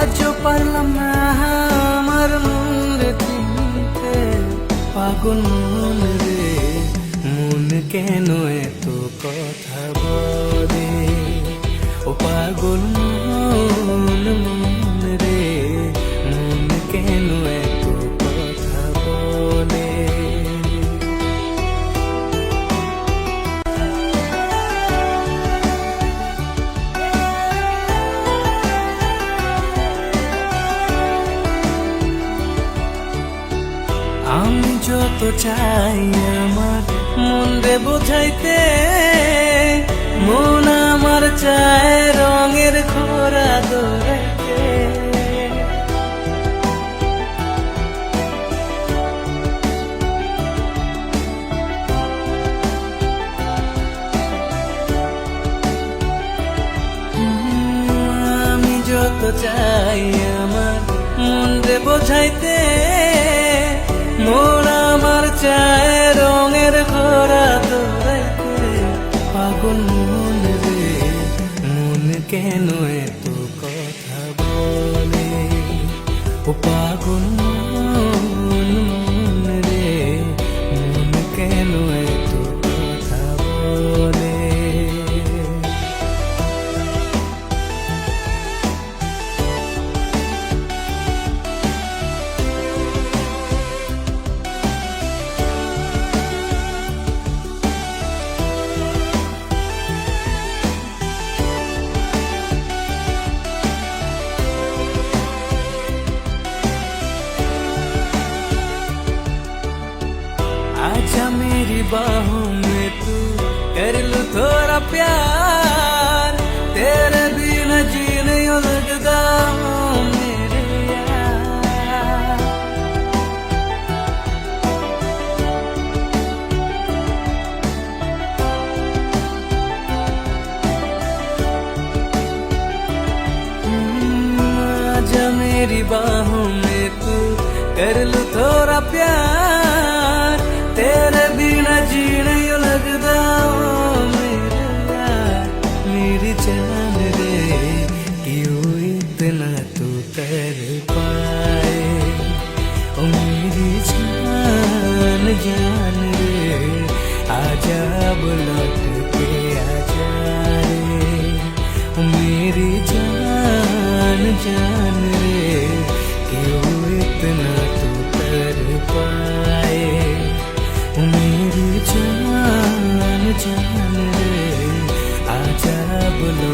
আজও পারলাম না, আমার মন রে চিনতে পাগল মন রে, মন কেন এত কথা বলে? ও পাগল যত চাই আমার মন রে বোঝাইতে মন আমার চায় রঙের খোরা দৌড়াইতে আমি যত চাই আমার মন রে বোঝাইতে মন পাগল মন রে মন কেন এত কথা বলে? ও পাগল आजा मेरी बाहों में तू कर लू थोड़ा प्यार। तेरे बिना जी नहीं लगता मेरे यार। आजा मेरी बाहों में मेरी जान जान रे क्यों इतना तू कर पाए मेरी जान जान रे आजा बोलो